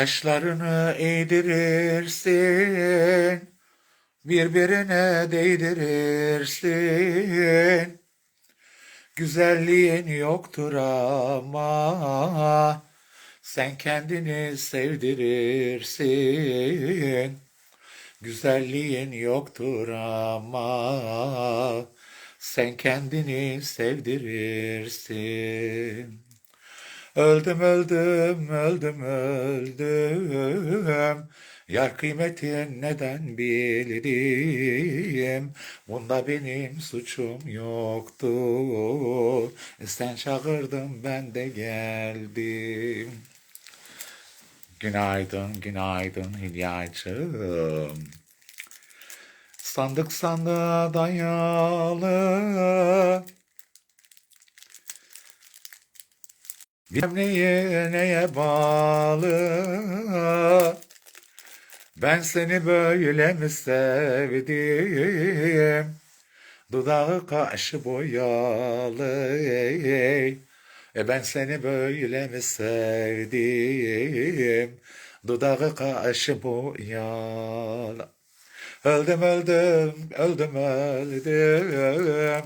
Kaşlarını eğdirirsin, birbirine değdirirsin. Güzelliğin yoktur ama sen kendini sevdirirsin. Güzelliğin yoktur ama sen kendini sevdirirsin. Öldüm öldüm öldüm öldüm. Yar kıymetin neden bildim Bunda benim suçum yoktu Sen çağırdın ben de geldim. Günaydın günaydın Hilyacığım Sandık sandığa dayalı Bilmem neye neye bağlı? Ben seni böyle mi sevdim? Dudağı kaşı boyalı e ben seni böyle mi sevdim? Dudağı kaşı boyalı. Öldüm öldüm öldüm öldüm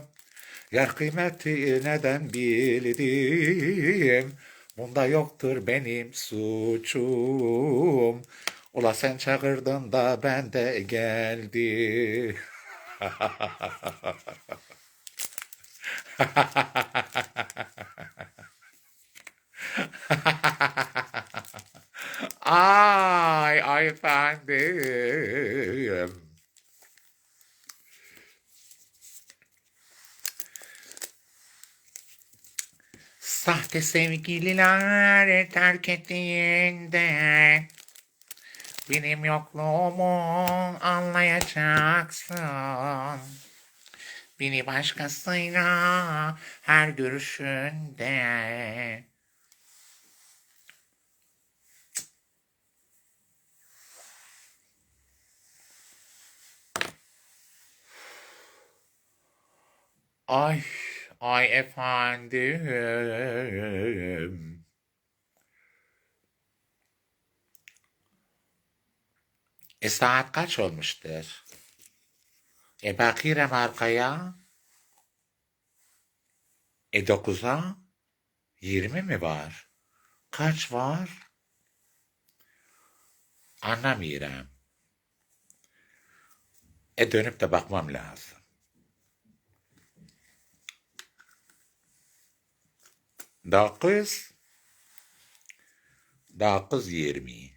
Yer kıymeti neden bildim Bunda yoktur benim suçum. Ula sen çağırdın da ben de geldim. Ay ay efendim. Sahte sevgililer terk ettiğinde benim yokluğumu anlayacaksın. Beni başkasıyla her görüşünde Ay, ay efendim. E saat kaç olmuştur? E bakıyorum arkaya. E dokuza? Yirmi mi var? Kaç var? Anlamıyorum. E dönüp de bakmam lazım. Dokuz. Dokuz yirmi.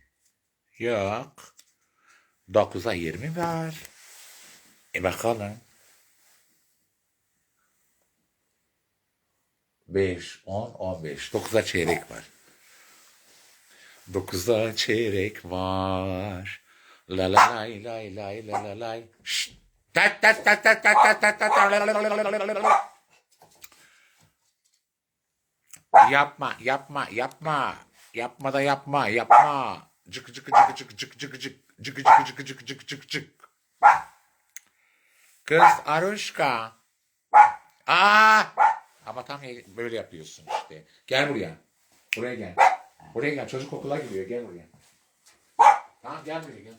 Yok. Dokuza yirmi var. E bakalım. Beş, on, on beş. Dokuza çeyrek var. Dokuza çeyrek var. La la lay lay lay la la lay. Şşt. Tat tat tat tat tat tat tat tat. Yapma, yapma, yapma. Yapma da yapma, yapma. Cık cık cık cık cık cık cık. Cık cık cık cık cık cık. Kız Aruşka. Aa! Ama tam böyle yapıyorsun işte. Gel buraya. Buraya gel. Buraya gel. Çocuk okula gidiyor. Gel buraya. Tamam gel buraya gel.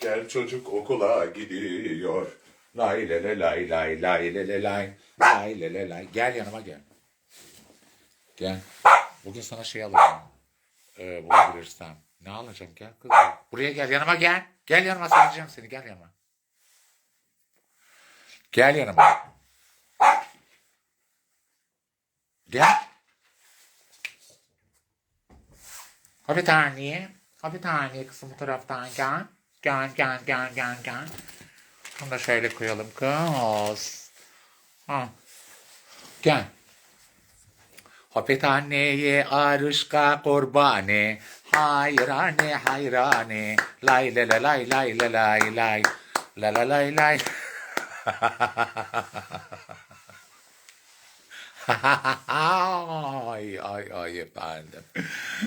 Gel çocuk okula gidiyor. Lay lay lay lay le lay. Lay le le lay. Gel yanıma gel. Gel. Bugün sana şey alacağım. Ee, bulabilirsem. Ne alacağım? Gel kız. Buraya gel. Yanıma gel. Gel yanıma saracağım seni. Gel yanıma. Gel yanıma. Gel. Ha bir tane. Ha bir tane kızım bu taraftan gel. Gel gel gel gel gel. Bunu da şöyle koyalım kız. Ha. Gel. Hopet anneye arışka kurbane. Hayrane hayrane. Lay la la lay lay la lay lay. La la lay lay. ay ay ay efendim.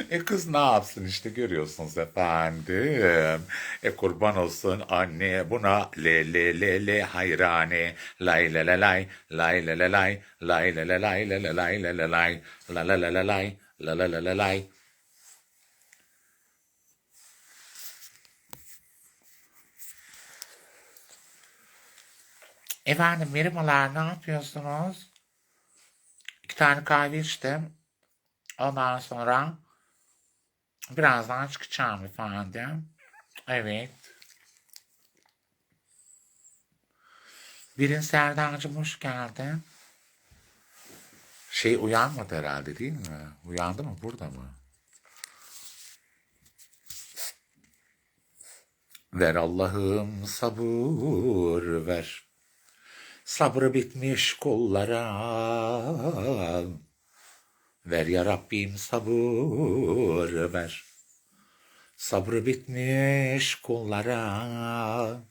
E kız ne yapsın işte görüyorsunuz efendim. E kurban olsun anne buna le le le le hayrane lay la la lay lay la la lay lay la la lay la la lay la la lay la la la la lay la la la la lay Efendim merhabalar ne yapıyorsunuz? İki tane kahve içtim. Ondan sonra birazdan çıkacağım efendim. Evet. Birin Serdar'cığım hoş geldin. Şey uyanmadı herhalde değil mi? Uyandı mı burada mı? Ver Allah'ım sabır ver. Sabrı bitmiş kollara. Ver ya Rabbim sabır ver. Sabrı bitmiş kullara.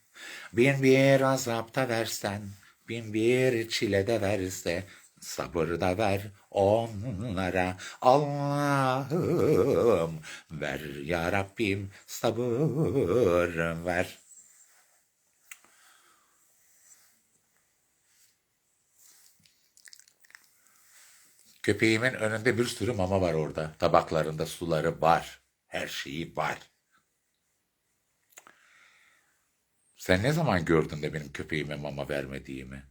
Bin bir azapta versen, bin bir çilede verse, sabır da ver onlara. Allah'ım ver ya Rabbim sabır ver. Köpeğimin önünde bir sürü mama var orada. Tabaklarında suları var. Her şeyi var. Sen ne zaman gördün de benim köpeğime mama vermediğimi?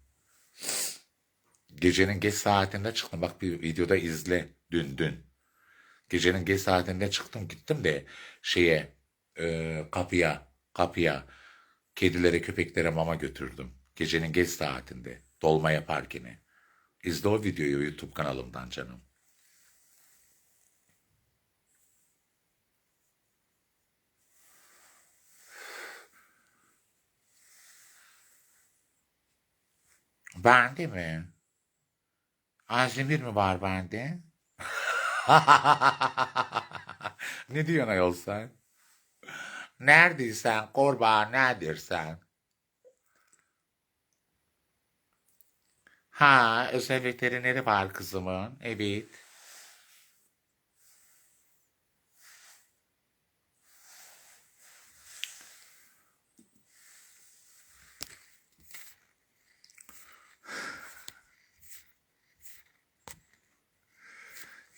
Gecenin geç saatinde çıktım. Bak bir videoda izle. Dün dün. Gecenin geç saatinde çıktım gittim de şeye e, kapıya kapıya kedilere köpeklere mama götürdüm. Gecenin geç saatinde. Dolma yaparken. İzle o videoyu YouTube kanalımdan canım. Bende mi? Azdemir mi var bende? ne diyorsun ayol sen? Neredeysen kurban neredirsen? Ha özel veterineri var kızımın. Evet.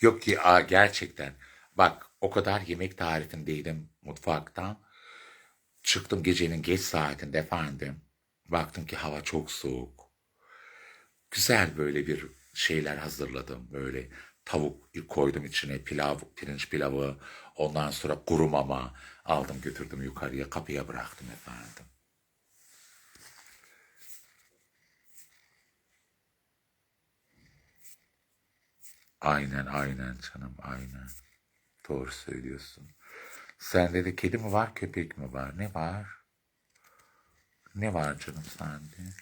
Yok ki aa, gerçekten. Bak o kadar yemek tarifindeydim mutfaktan. Çıktım gecenin geç saatinde efendim. Baktım ki hava çok soğuk. Güzel böyle bir şeyler hazırladım. Böyle tavuk koydum içine pilav, pirinç pilavı. Ondan sonra kuru mama aldım götürdüm yukarıya kapıya bıraktım efendim. Aynen aynen canım aynen. Doğru söylüyorsun. Sende de kedi mi var köpek mi var? Ne var? Ne var canım sende?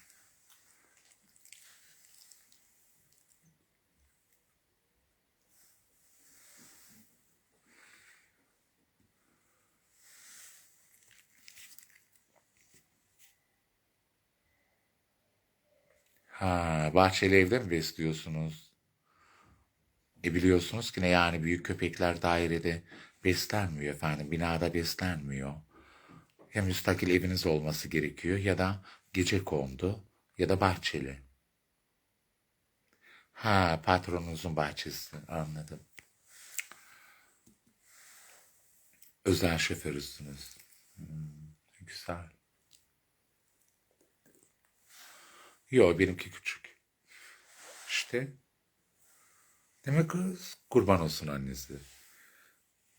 Ha, bahçeli evde mi besliyorsunuz? E biliyorsunuz ki ne yani büyük köpekler dairede beslenmiyor efendim. Binada beslenmiyor. Ya müstakil eviniz olması gerekiyor ya da gece kondu ya da bahçeli. Ha patronunuzun bahçesi anladım. Özel şoförüsünüz. Hmm, güzel. Yo benimki küçük. İşte. Mi kız? Kurban olsun annesi.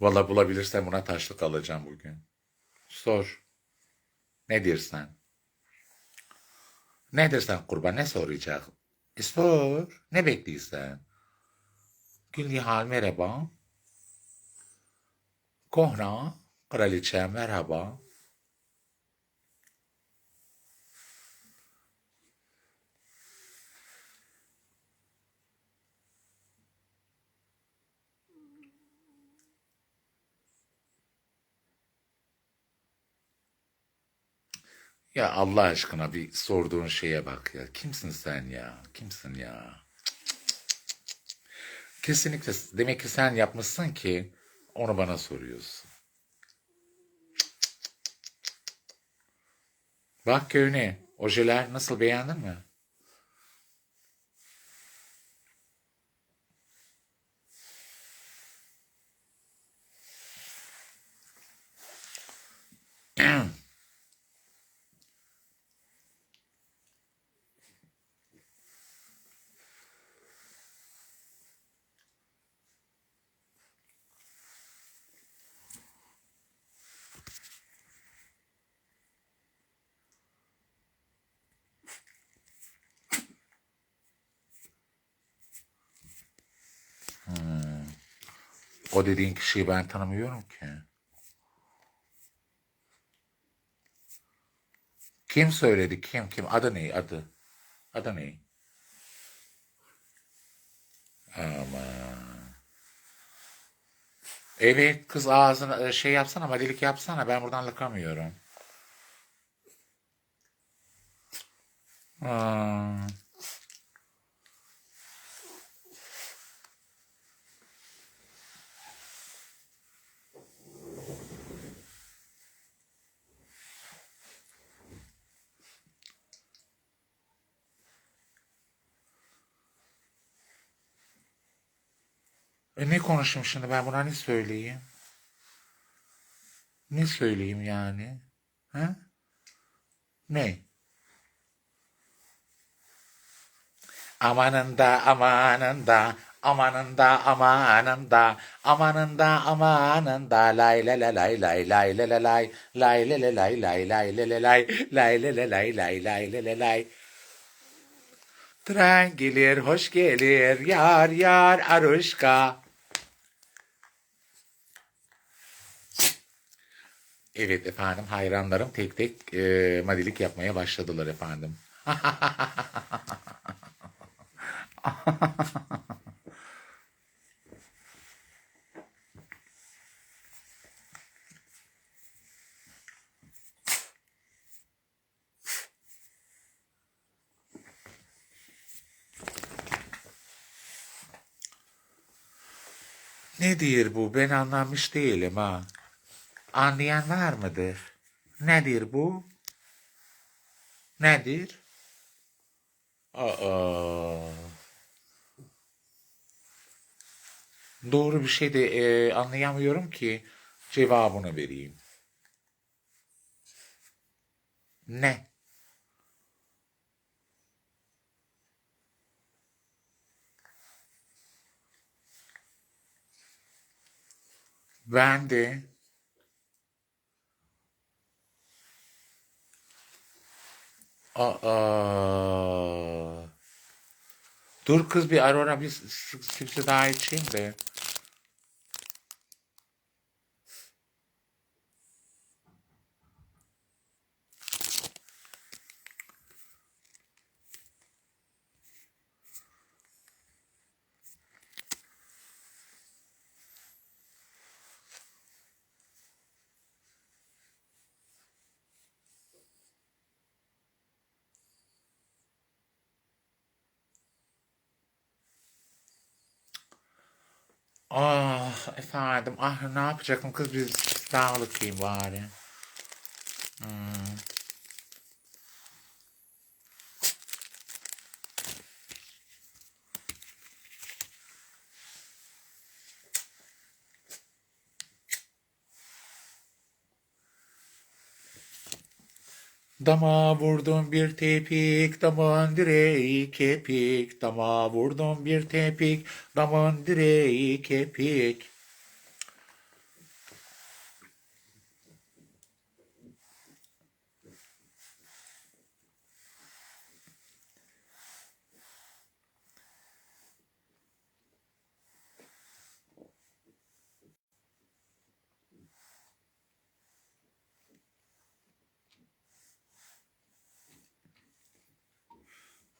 Valla bulabilirsem buna taşlık alacağım bugün. Sor. Ne dersen? Ne dersen kurban ne soracak? E sor. Ne bekliyorsun? Gülnihal merhaba. Kohna. Kraliçe merhaba. Ya Allah aşkına bir sorduğun şeye bak ya. Kimsin sen ya? Kimsin ya? Kesinlikle demek ki sen yapmışsın ki onu bana soruyorsun. Bak köyüne. Ojeler nasıl beğendin mi? O dediğin kişiyi ben tanımıyorum ki. Kim söyledi? Kim? Kim? Adı ne? Adı. Adı ne? Aman. Evet kız ağzına e, şey yapsana madilik yapsana ben buradan lıkamıyorum. Aa. E ne konuşayım şimdi ben buna ne söyleyeyim? Ne söyleyeyim yani? Ha? Ne? Amanında amanında amanında amanında amanında amanında lay la la lay lay lay la la lay lay la la lay lay lay la la lay lay la la lay lay lay la lay Tren gelir hoş gelir yar yar aruşka Evet efendim hayranlarım tek tek e, madilik yapmaya başladılar efendim. Nedir bu? Ben anlamış değilim ha. Anlayan var mıdır? Nedir bu? Nedir? Aa. Doğru bir şey de e, anlayamıyorum ki cevabını vereyim. Ne? Ben de Aa. Dur kız bir Aurora bir s- daha içeyim de. Ah efendim ah ne yapacaktım kız bir daha bakayım bari. Dama vurdum bir tepik, damın direği kepik. Dama vurdum bir tepik, damın direği kepik.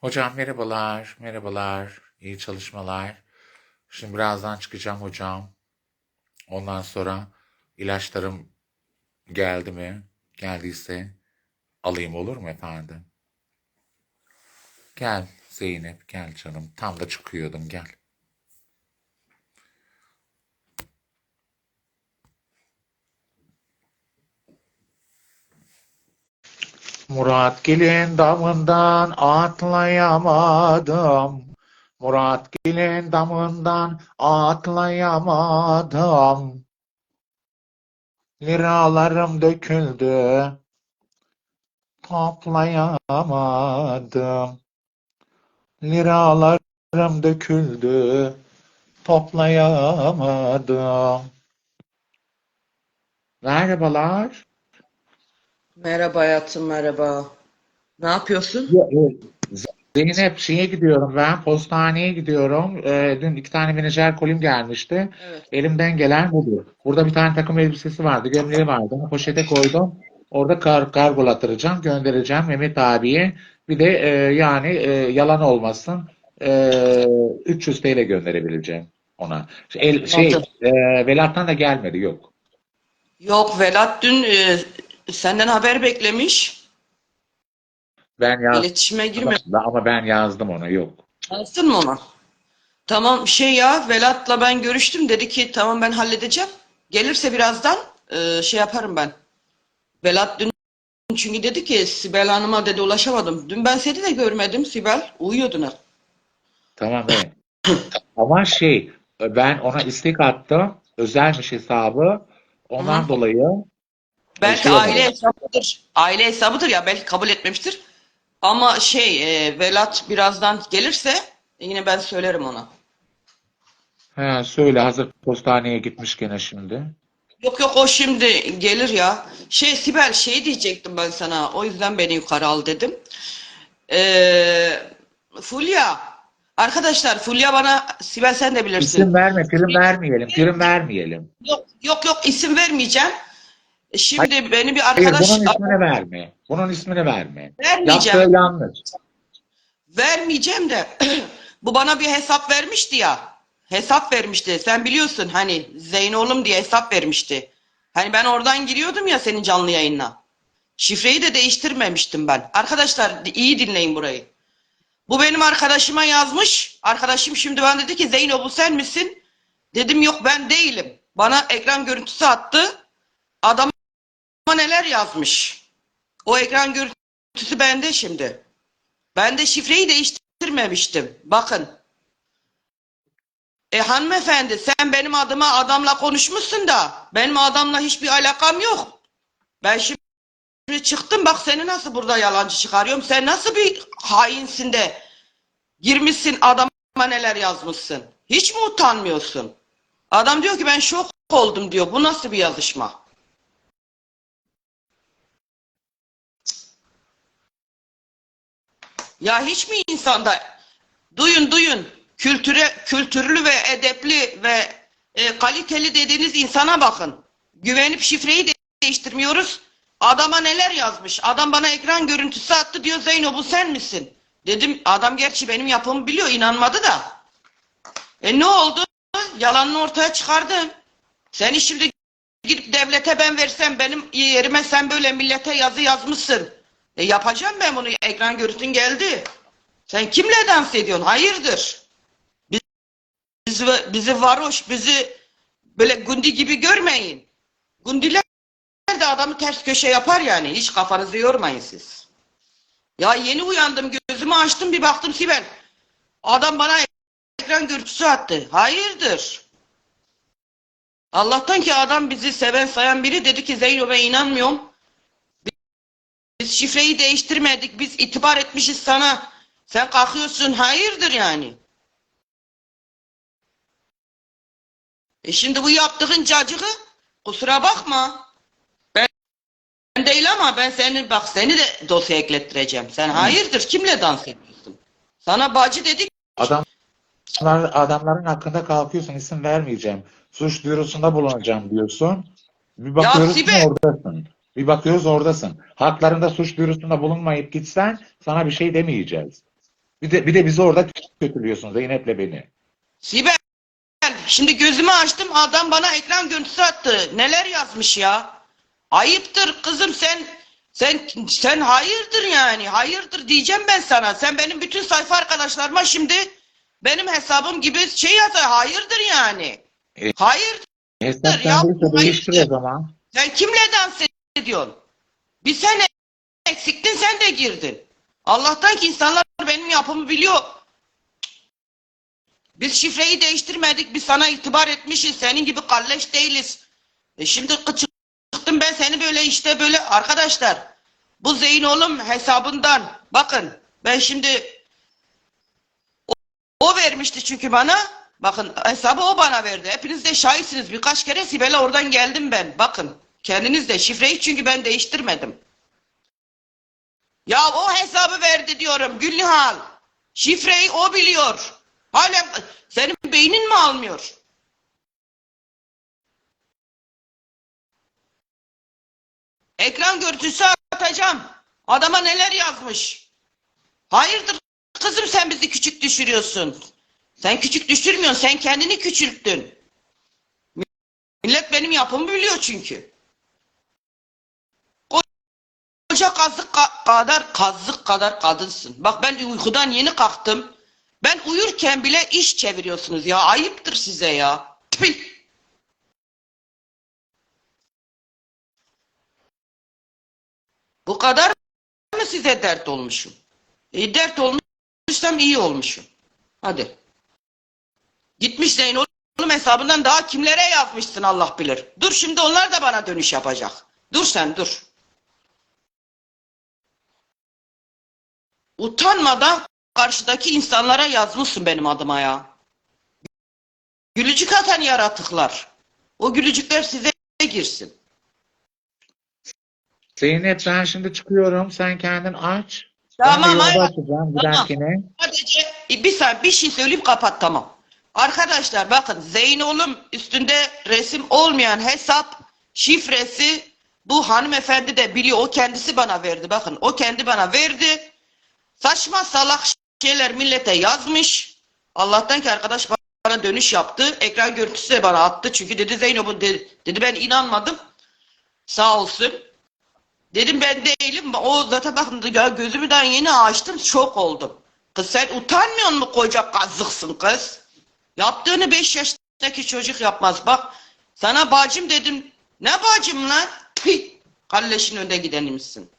Hocam merhabalar, merhabalar, iyi çalışmalar. Şimdi birazdan çıkacağım hocam. Ondan sonra ilaçlarım geldi mi? Geldiyse alayım olur mu efendim? Gel Zeynep, gel canım. Tam da çıkıyordum, gel. Murat Gil'in damından atlayamadım. Murat Gil'in damından atlayamadım. Liralarım döküldü. Toplayamadım. Liralarım döküldü. Toplayamadım. Merhabalar. Merhaba hayatım merhaba. Ne yapıyorsun? Ya, e, Zeynep şeye gidiyorum ben postaneye gidiyorum. Ee, dün iki tane menajer kolim gelmişti. Evet. Elimden gelen budur. Burada bir tane takım elbisesi vardı, gömleği vardı. Onu poşete koydum. Orada kar kargolatıracağım, göndereceğim Mehmet abiye. Bir de e, yani e, yalan olmasın e, 300 TL gönderebileceğim ona. El, şey e, Velat'tan da gelmedi yok. Yok Velat dün e, senden haber beklemiş. Ben yazdım İletişime girme. ama ben yazdım ona yok. Yazdın mı ona? Tamam şey ya Velat'la ben görüştüm. Dedi ki tamam ben halledeceğim. Gelirse birazdan e, şey yaparım ben. Velat dün çünkü dedi ki Sibel Hanım'a dedi ulaşamadım. Dün ben seni de görmedim Sibel. Uyuyordun ha. Tamam evet. Ama şey ben ona istek attım. Özelmiş hesabı. Ondan Hı. dolayı Belki şey aile hesabıdır. Aile hesabıdır ya belki kabul etmemiştir. Ama şey e, Velat birazdan gelirse yine ben söylerim ona. He, söyle hazır postaneye gitmiş gene şimdi. Yok yok o şimdi gelir ya. Şey Sibel şey diyecektim ben sana. O yüzden beni yukarı al dedim. Ee, Fulya. Arkadaşlar Fulya bana Sibel sen de bilirsin. İsim verme, prim vermeyelim, prim vermeyelim. Yok yok yok isim vermeyeceğim. Şimdi beni bir Hayır, arkadaş bunun ismini verme. Bunun ismini verme. vermeyeceğim. Yaptığı yanlış. Vermeyeceğim de bu bana bir hesap vermişti ya. Hesap vermişti. Sen biliyorsun hani Zeynoğlum diye hesap vermişti. Hani ben oradan giriyordum ya senin canlı yayınına. Şifreyi de değiştirmemiştim ben. Arkadaşlar iyi dinleyin burayı. Bu benim arkadaşıma yazmış. Arkadaşım şimdi bana dedi ki Zeyno bu sen misin? Dedim yok ben değilim. Bana ekran görüntüsü attı. Adam neler yazmış. O ekran görüntüsü bende şimdi. Ben de şifreyi değiştirmemiştim. Bakın. E hanımefendi sen benim adıma adamla konuşmuşsun da benim adamla hiçbir alakam yok. Ben şimdi çıktım bak seni nasıl burada yalancı çıkarıyorum. Sen nasıl bir hainsin de girmişsin adama neler yazmışsın. Hiç mi utanmıyorsun? Adam diyor ki ben şok oldum diyor. Bu nasıl bir yazışma? Ya hiç mi insanda duyun duyun kültüre kültürlü ve edepli ve e, kaliteli dediğiniz insana bakın. Güvenip şifreyi de değiştirmiyoruz. Adama neler yazmış? Adam bana ekran görüntüsü attı diyor Zeyno bu sen misin? Dedim adam gerçi benim yapımı biliyor inanmadı da. E ne oldu? Yalanını ortaya çıkardın. Seni şimdi gidip devlete ben versem benim yerime sen böyle millete yazı yazmışsın. E yapacağım ben bunu. Ekran görüntün geldi. Sen kimle dans ediyorsun? Hayırdır? Biz, bizi, bizi varoş, bizi böyle gundi gibi görmeyin. Gundiler de adamı ters köşe yapar yani. Hiç kafanızı yormayın siz. Ya yeni uyandım, gözümü açtım bir baktım Sibel. Adam bana ekran görüntüsü attı. Hayırdır? Allah'tan ki adam bizi seven sayan biri dedi ki Zeyno ben inanmıyorum. Biz şifreyi değiştirmedik. Biz itibar etmişiz sana. Sen kalkıyorsun. Hayırdır yani? E şimdi bu yaptığın cacığı kusura bakma. Ben, ben değil ama ben seni bak seni de dosya eklettireceğim. Sen hayırdır? Kimle dans ediyorsun? Sana bacı dedik. Adamlar, adamların hakkında kalkıyorsun, isim vermeyeceğim. Suç duyurusunda bulunacağım diyorsun. Bir bakıyoruz Sibel! oradasın. Bir bakıyoruz oradasın. Haklarında suç duyurusunda bulunmayıp gitsen sana bir şey demeyeceğiz. Bir de bir de bizi orada kötülüyorsun Zeynep'le beni. Sibel şimdi gözümü açtım adam bana ekran görüntüsü attı. Neler yazmış ya? Ayıptır kızım sen sen sen hayırdır yani hayırdır diyeceğim ben sana. Sen benim bütün sayfa arkadaşlarıma şimdi benim hesabım gibi şey yazar hayırdır yani. E, Hayırdır Hesap ya, değilse değiştir o zaman. sen kimle dans ediyorsun? Bir sen eksiktin sen de girdin. Allah'tan ki insanlar benim yapımı biliyor. Biz şifreyi değiştirmedik. Biz sana itibar etmişiz. Senin gibi kalleş değiliz. E şimdi çıktım ben seni böyle işte böyle arkadaşlar. Bu Zeynoğlum hesabından bakın ben şimdi o, o vermişti çünkü bana. Bakın hesabı o bana verdi. Hepiniz de şahitsiniz. Birkaç kere Sibel'e oradan geldim ben. Bakın kendiniz de şifreyi çünkü ben değiştirmedim. Ya o hesabı verdi diyorum Gülnihal. Şifreyi o biliyor. Hala senin beynin mi almıyor? Ekran görüntüsü atacağım. Adama neler yazmış. Hayırdır kızım sen bizi küçük düşürüyorsun. Sen küçük düşürmüyorsun. Sen kendini küçülttün. Millet benim yapımı biliyor çünkü. Koca kazık ka- kadar kazık kadar kadınsın. Bak ben uykudan yeni kalktım. Ben uyurken bile iş çeviriyorsunuz ya. Ayıptır size ya. Tüh. Bu kadar mı size dert olmuşum? E, dert olmuşsam iyi olmuşum. Hadi. Gitmiş Zeynol'un hesabından daha kimlere yazmışsın Allah bilir. Dur şimdi onlar da bana dönüş yapacak. Dur sen dur. Utanmadan karşıdaki insanlara yazmışsın benim adıma ya. Gülücük atan yaratıklar. O gülücükler size girsin. Zeynep ben şimdi çıkıyorum. Sen kendin aç. Tamam, hayır. Tamam. giderkine. Sadece e, bir saniye bir şey söyleyeyim kapat tamam. Arkadaşlar bakın Zeynol'un üstünde resim olmayan hesap şifresi bu hanımefendi de biliyor. O kendisi bana verdi. Bakın o kendi bana verdi. Saçma salak şeyler millete yazmış. Allah'tan ki arkadaş bana dönüş yaptı. Ekran görüntüsü de bana attı. Çünkü dedi Zeynep'in dedi, dedi ben inanmadım. Sağ olsun. Dedim ben değilim. O zaten bakın ya gözümü daha yeni açtım. Şok oldum. Kız sen utanmıyor musun koca kazıksın kız? Yaptığını 5 yaşındaki çocuk yapmaz. Bak sana bacım dedim. Ne bacım lan? Kalleşin önde gidenimsin.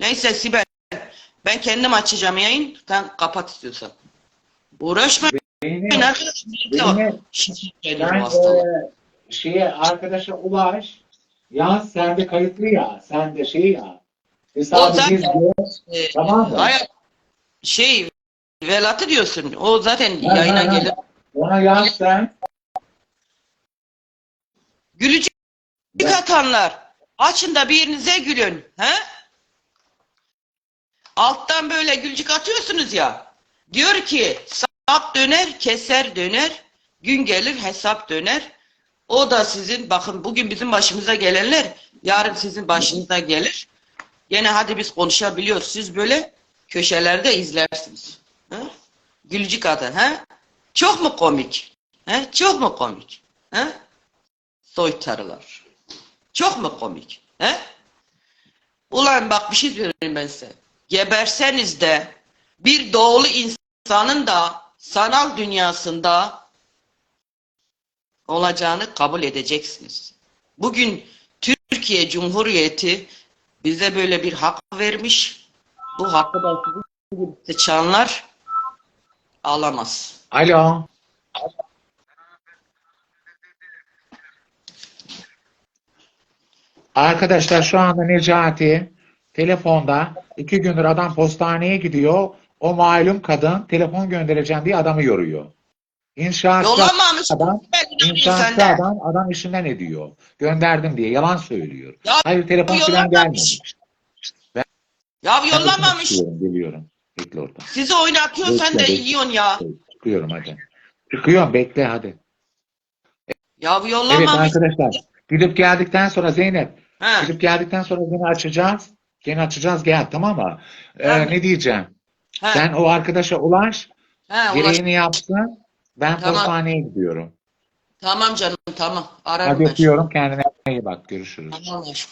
Neyse Sibel. Ben kendim açacağım yayın. Sen kapat istiyorsan. Uğraşma. Zeynep, Arkadaş, Zeynep, Şişt, ben benim hastalık. e, şeye arkadaşa ulaş. Yaz sende kayıtlı ya. Sende şey ya. Hesabı zaten-. Ee, Tamam mı? hayır, şey velatı diyorsun. O zaten Ha, yayına ha. gelir. Ona yaz sen. Gülücük atanlar. Açın da birinize gülün. He? Alttan böyle gülcük atıyorsunuz ya. Diyor ki sap döner, keser döner. Gün gelir hesap döner. O da sizin bakın bugün bizim başımıza gelenler yarın sizin başınıza gelir. Gene hadi biz konuşabiliyoruz. Siz böyle köşelerde izlersiniz. He? Gülcük atan. He? Çok mu komik? He? Çok mu komik? He? soytarılar. Çok mu komik? He? Ulan bak bir şey söyleyeyim ben size. Geberseniz de bir doğulu insanın da sanal dünyasında olacağını kabul edeceksiniz. Bugün Türkiye Cumhuriyeti bize böyle bir hak vermiş. Bu hakkı da sıçanlar alamaz. Alo. Arkadaşlar şu anda Necati telefonda iki gündür adam postaneye gidiyor. O malum kadın telefon göndereceğim diye adamı yoruyor. İnşaatçı Yollamamış. adam, Ben inşaatçı adam adam işinden ediyor. Gönderdim diye yalan söylüyor. Ya, Hayır telefon falan yollamamış. gelmemiş. Ya Ben yollamamış. Geliyorum, geliyorum. Bekle orada. Sizi oynatıyorsun sen de Bekle, bekle. yiyorsun ya. Çıkıyorum hadi. Çıkıyorum bekle hadi. Ya bu Evet yollamamış. arkadaşlar. Gidip geldikten sonra Zeynep. Ha. Gidip geldikten sonra yine açacağız. Yine açacağız gel tamam mı? Ee, Tamam. ne diyeceğim? Ha. Sen o arkadaşa ulaş. Ha, ulaş- Gereğini yapsın. Ben Tamam. postaneye gidiyorum. Tamam canım tamam. Ararım Hadi ben. öpüyorum. Kendine iyi bak. Görüşürüz. Tamam aşkım.